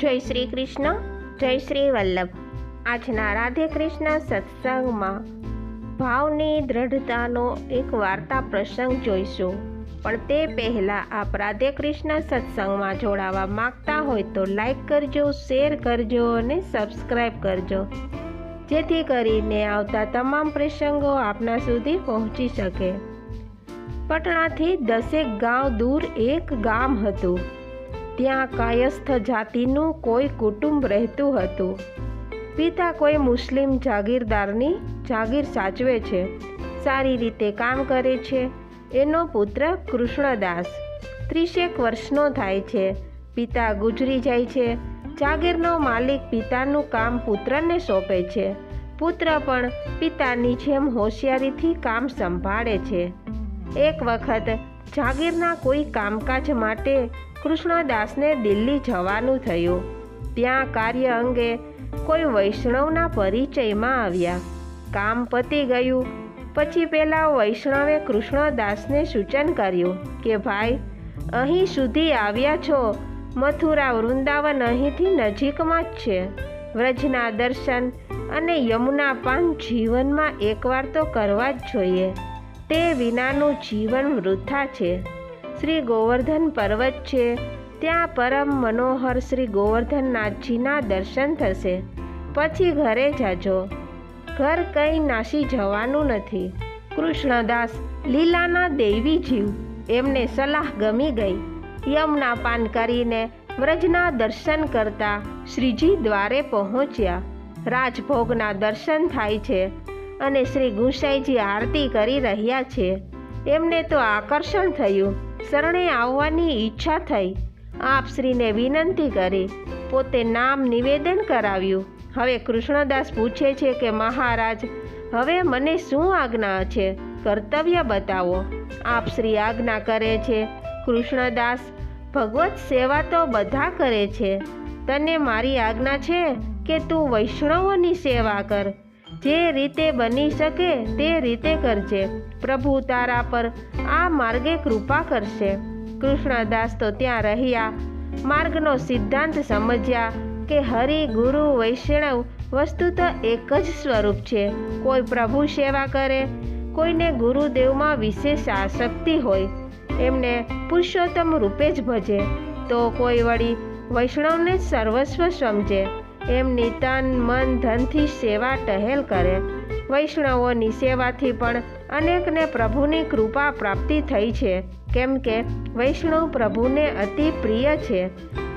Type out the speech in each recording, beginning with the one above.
જય શ્રી કૃષ્ણ, જય શ્રી વલ્લભ. આજના રાધે કૃષ્ણ સત્સંગમાં ભાવની દ્રઢતાનો એક વાર્તા પ્રસંગ જોઈશું. પણ તે પહેલાં આપ રાધે કૃષ્ણ સત્સંગમાં જોડાવા માંગતા હોય તો લાઈક કરજો, શેર કરજો અને સબસ્ક્રાઈબ કરજો. જેથી કરીને આવતા તમામ પ્રસંગો આપના સુધી પહોંચી શકે. પટણાથી દસેક ગાંવ દૂર એક ગામ હતું. ત્યાં કાયસ્થ જાતિનું કોઈ કુટુંબ રહેતું હતું. પિતા કોઈ મુસ્લિમ જાગીરદારની જાગીર સાચવે છે, સારી રીતે કામ કરે છે. એનો પુત્ર કૃષ્ણદાસ ત્રીસેક વર્ષનો થાય છે. પિતા ગુજરી જાય છે. જાગીરનો માલિક પિતાનું કામ પુત્રને સોંપે છે. પુત્ર પણ પિતાની જેમ હોશિયારીથી કામ સંભાળે છે. એક વખત જાગીરના કોઈ કામકાજ માટે કૃષ્ણદાસને દિલ્હી જવાનું થયું. ત્યાં કાર્ય અંગે કોઈ વૈષ્ણવના પરિચયમાં આવ્યા. કામ પતી ગયું. પછી પેલા વૈષ્ણવે કૃષ્ણદાસને સૂચન કર્યું કે, ભાઈ, અહીં સુધી આવ્યા છો. મથુરા વૃંદાવન અહીંથી નજીકમાં જ છે. વ્રજના દર્શન અને યમુના પાન જીવનમાં એકવાર તો કરવા જ જોઈએ. તે વિનાનું જીવન વૃથા છે. શ્રી ગોવર્ધન પર્વત છે. ત્યાં પરમ મનોહર શ્રી ગોવર્ધનનાથજીના દર્શન થશે. પછી ઘરે જાજો. ઘર કંઈ નાસી જવાનું નથી. કૃષ્ણદાસ લીલાના દૈવી જીવ. એમને સલાહ ગમી ગઈ. યમના પાન કરીને વ્રજના દર્શન કરતા શ્રીજી દ્વારે પહોંચ્યા. રાજભોગના દર્શન થાય છે અને શ્રી ગુસાઈજી આરતી કરી રહ્યા છે. એમને તો આકર્ષણ થયું. શરણે આવવાની ઈચ્છા થઈ. આપ શ્રીને વિનંતી કરી, પોતે નામ નિવેદન કરાવ્યું. હવે કૃષ્ણદાસ પૂછે છે કે, મહારાજ, હવે મને શું આજ્ઞા છે? કર્તવ્ય બતાવો. આપ શ્રી આજ્ઞા કરે છે, કૃષ્ણદાસ, ભગવત સેવા તો બધા કરે છે. તને મારી આજ્ઞા છે કે તું વૈષ્ણવોની સેવા કર. જે રીતે બની શકે તે રીતે કરજે. પ્રભુ તારા પર આ માર્ગે કૃપા કરશે. કૃષ્ણદાસ તો ત્યાં રહ્યા. માર્ગનો સિદ્ધાંત સમજ્યા કે હરિ, ગુરુ, વૈષ્ણવ વસ્તુ તો એક જ સ્વરૂપ છે. કોઈ પ્રભુ સેવા કરે, કોઈને ગુરુદેવમાં વિશેષ આસક્તિ હોય, એમને પુરુષોત્તમ રૂપે જ ભજે. તો કોઈ વળી વૈષ્ણવને સર્વસ્વ સમજે. એમની તન મન ધનથી સેવા ટહેલ કરે. વૈષ્ણવોની સેવાથી પણ અનેકને પ્રભુની કૃપા પ્રાપ્તિ થઈ છે. કેમ કે વૈષ્ણવ પ્રભુને અતિ પ્રિય છે.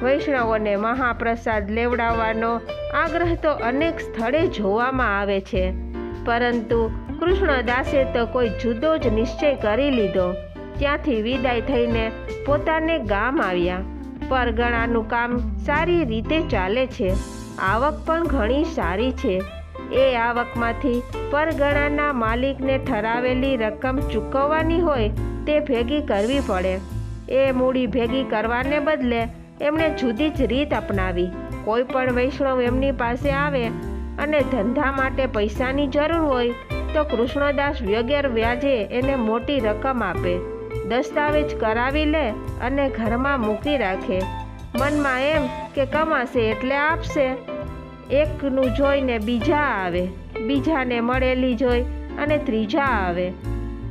વૈષ્ણવોને મહાપ્રસાદ લેવડાવવાનો આગ્રહ તો અનેક સ્થળે જોવામાં આવે છે. પરંતુ કૃષ્ણદાસે તો કોઈ જુદો જ નિશ્ચય કરી લીધો. ત્યાંથી વિદાય થઈને પોતાને ગામ આવ્યા. પરગણાનું કામ સારી રીતે ચાલે છે. આવક પણ ઘણી સારી છે. એ આવકમાંથી પરગણાના માલિકને ઠરાવેલી રકમ ચૂકવવાની હોય તે ભેગી કરવી પડે. એ મૂડી ભેગી કરવાને બદલે એમણે જુદી જ રીત અપનાવી. કોઈ પણ વૈષ્ણવ એમની પાસે આવે અને ધંધા માટે પૈસાની જરૂર હોય તો કૃષ્ણદાસ વગેર વ્યાજે એને મોટી રકમ આપે. દસ્તાવેજ કરાવી લે અને ઘરમાં મૂકી રાખે. મનમાં એમ કે કમાશે એટલે આપશે. એકનું જોઈને બીજા આવે. બીજાને મળેલી જોઈ અને ત્રીજા આવે.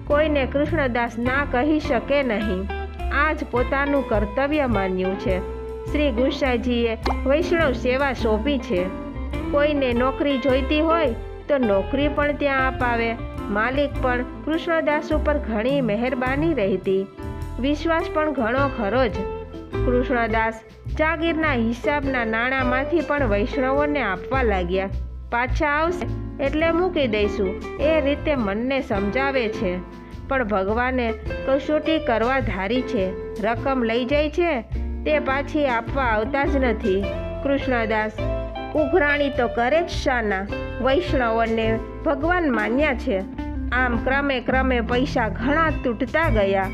કોઈને કૃષ્ણદાસ ના કહી શકે નહીં. આ જ પોતાનું કર્તવ્ય માન્યું છે. શ્રી ગુસાઈજીએ વૈષ્ણવ સેવા સોંપી છે. કોઈને નોકરી જોઈતી હોય તો નોકરી પણ ત્યાં અપાવે. માલિક પણ કૃષ્ણદાસ ઉપર ઘણી મહેરબાની રહેતી. વિશ્વાસ પણ ઘણો ખરો જ. કૃષ્ણદાસ જાગીરના હિસાબના નાણાંમાંથી પણ વૈષ્ણવોને આપવા લાગ્યા. પાછા આવશે, એટલે મૂકી દઈશું. એ રીતે મનને સમજાવે છે. પણ ભગવાને કસોટી કરવા ધારી છે. રકમ લઈ જાય છે, તે પાછી આપવા આવતા જ નથી. કૃષ્ણદાસ, ઉઘરાણી તો કરે જ શાના. વૈષ્ણવોને ભગવાન માન્યા છે. આમ ક્રમે ક્રમે પૈસા ઘણા તૂટતા ગયા.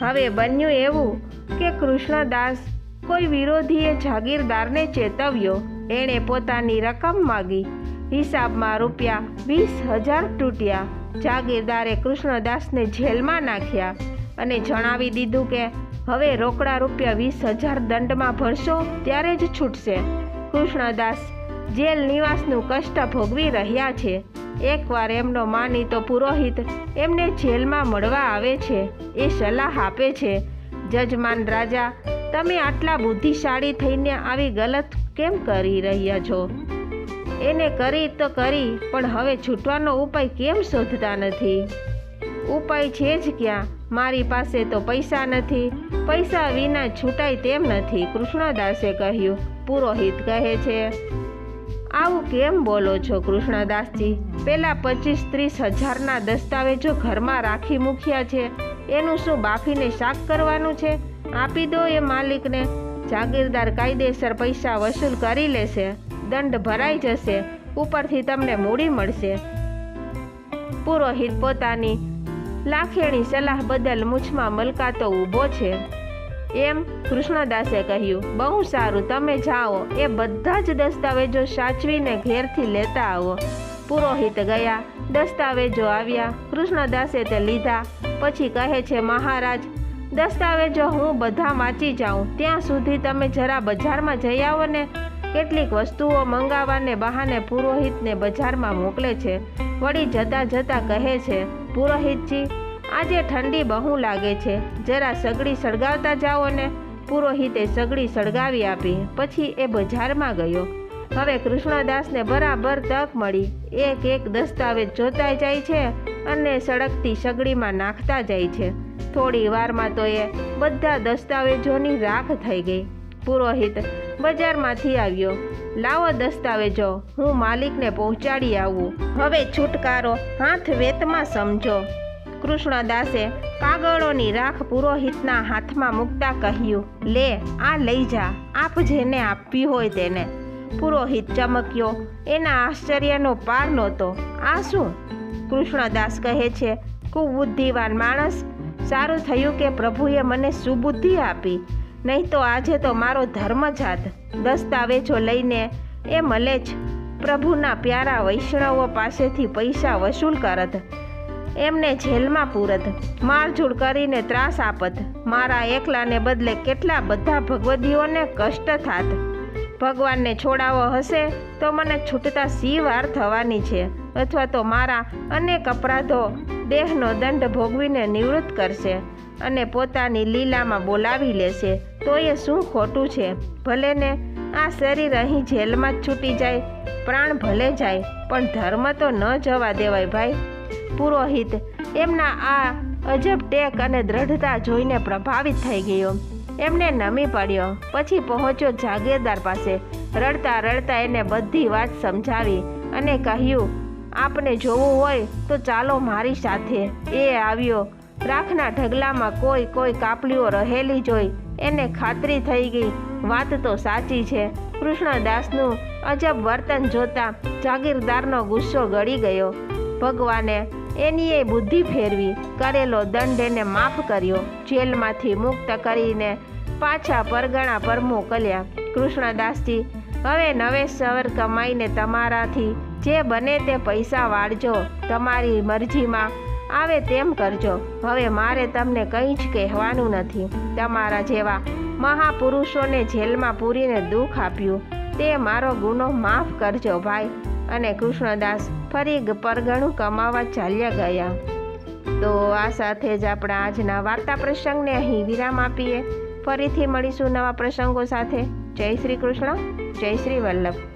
હવે બન્યું એવું કે કૃષ્ણદાસ કોઈ વિરોધીએ જાગીરદારને ચેતવ્યો. એણે પોતાની રકમ માગી. હિસાબમાં રૂપિયા વીસ હજાર તૂટ્યા. જાગીરદારે કૃષ્ણદાસને જેલમાં નાખ્યા અને જણાવી દીધું કે, હવે રોકડા રૂપિયા વીસ હજાર દંડમાં ભરશો ત્યારે જ છૂટશે. કૃષ્ણદાસ જેલ નિવાસનું કષ્ટ ભોગવી રહ્યા છે. એકવાર એમનો માનીતો પુરોહિત એમને જેલમાં મળવા આવે છે, એ સલાહ આપે છે. જજમાન રાજા તમે આટલા બુદ્ધિશાળી થઈને આવી ગલત કેમ કરી રહ્યા છો? એને કરી તો કરી, પણ હવે છૂટવાનો ઉપાય કેમ શોધતા નથી? ઉપાય છે જ ક્યાં? મારી પાસે તો પૈસા નથી. પૈસા વિના છૂટાય તેમ નથી, કૃષ્ણદાસે કહ્યું. પુરોહિત કહે છે, આવું કેમ બોલો છો કૃષ્ણદાસજી? પેલા પચીસ ત્રીસ હજારના દસ્તાવેજો ઘરમાં રાખી મૂક્યા છે. એનું શું બાફીને શાક કરવાનું છે? આપી દો એ માલિકને. જાગીરદાર કાયદેસર પૈસા વસૂલ કરી લેશે. દંડ ભરાઈ જશે. ઉપરથી તમને મૂડી મળશે. પુરોહિત પોતાની લાખેણી સલાહ બદલ મૂછમાં મલકાતો ઊભો છે. એમ કૃષ્ણદાસે કહ્યું, બહુ સારું, તમે જાઓ. એ બધા જ દસ્તાવેજો સાચવીને ઘેરથી લેતા આવો. પુરોહિત ગયા. દસ્તાવેજો આવ્યા. કૃષ્ણદાસે તે લીધા. પછી કહે છે, મહારાજ દસ્તાવેજો હું બધા વાંચી જાઉં. ત્યાં સુધી તમે જરા બજારમાં જઈ આવો ને. કેટલીક વસ્તુઓ મંગાવવાને બહાને પુરોહિતને બજારમાં મોકલે છે. વળી જતાં જતાં કહે છે, પુરોહિતજી, આજે ઠંડી બહુ લાગે છે. જરા સગડી સળગાવતા જાઓ ને. પુરોહિતે સગડી સળગાવી આપી, પછી એ બજારમાં ગયો. હવે કૃષ્ણદાસને બરાબર તક મળી. એક એક દસ્તાવેજ જોતા જાય છે અને સળગતી સગડીમાં નાખતા જાય છે. થોડી વારમાં તો એ બધા દસ્તાવેજોની રાખ થઈ ગઈ. પુરોહિત બજારમાંથી આવ્યો. લાવો દસ્તાવેજો, હું માલિકને પહોંચાડી આવું. હવે છુટકારો હાથ વેતમાં સમજો. કૃષ્ણદાસે કાગળોની રાખ પુરોહિતના હાથમાં મૂકતા કહ્યું, લે, આ લઈ જા, આપ જેને આપવી હોય તેને. પુરોહિત ચમક્યો, એના આશ્ચર્યનો પાર નહોતો. આ શું? કૃષ્ણદાસ કહે છે, કુબુદ્ધિવાન માણસ સારું થયું કે પ્રભુએ મને સુબુદ્ધિ આપી. નહીં તો આજે તો મારો ધર્મ જાત દસ્તાવેજો લઈને એ મળે જ પ્રભુના પ્યારા વૈષ્ણવો પાસેથી પૈસા વસૂલ કરત. એમને જેલમાં પૂરત. મારઝૂડ કરીને ત્રાસ આપત. મારા એકલાને બદલે કેટલા બધા ભગવદીઓને કષ્ટ થાત. ભગવાનને છોડાવો હશે તો મને છૂટતા સી વાર થવાની છે. અથવા તો મારા અનેક અપરાધો દેહનો દંડ ભોગવીને નિવૃત્ત કરશે અને પોતાની લીલામાં બોલાવી લેશે, તો એ શું ખોટું છે? ભલે ને આ શરીર અહીં જેલમાં જ છૂટી જાય, પ્રાણ ભલે જાય, પણ ધર્મ તો ન જવા દેવાય ભાઈ. પુરોહિત, એમના આ અજબ ટેક અને દ્રઢતા જોઈને પ્રભાવિત થઈ ગયો. એમને નમી પડ્યો, પછી પહોંચ્યો જાગીરદાર પાસે. રડતા રડતા એને બધી વાત સમજાવી અને કહ્યું આપને જોવું હોય તો ચાલો મારી સાથે. એ આવ્યો. રાખના ઢગલામાં કોઈ કોઈ કાપલીઓ રહેલી જોઈ. એને ખાતરી થઈ ગઈ. વાત તો સાચી છે. કૃષ્ણદાસનું અજબ વર્તન જોતા જાગીરદારનો ગુસ્સો ગળી ગયો. ભગવાને એની એ બુદ્ધિ ફેરવી, કરેલો દંડ એને માફ કર્યો. જેલમાંથી મુક્ત કરીને પાછા પરગણા પર મોકલ્યા કૃષ્ણદાસજી હવે નવેસર કમાઈને તમારાથી જે બને તે પૈસા વાળજો, તમારી મરજીમાં. આવે તેમ કરજો. હવે મારે તમને કંઈ જ કહેવાનું નથી. તમારા જેવા મહાપુરુષોને જેલમાં પૂરીને દુઃખ આપ્યું. તે મારો ગુનો માફ કરજો ભાઈ. અને કૃષ્ણદાસ ફરી પરગણું કમાવા ચાલ્યા ગયા. તો આ સાથે જ આપણા આજના વાર્તા પ્રસંગને અહીં વિરામ આપીએ. ફરીથી મળીશું નવા પ્રસંગો સાથે. જય શ્રી કૃષ્ણ. જય શ્રી વલ્લભ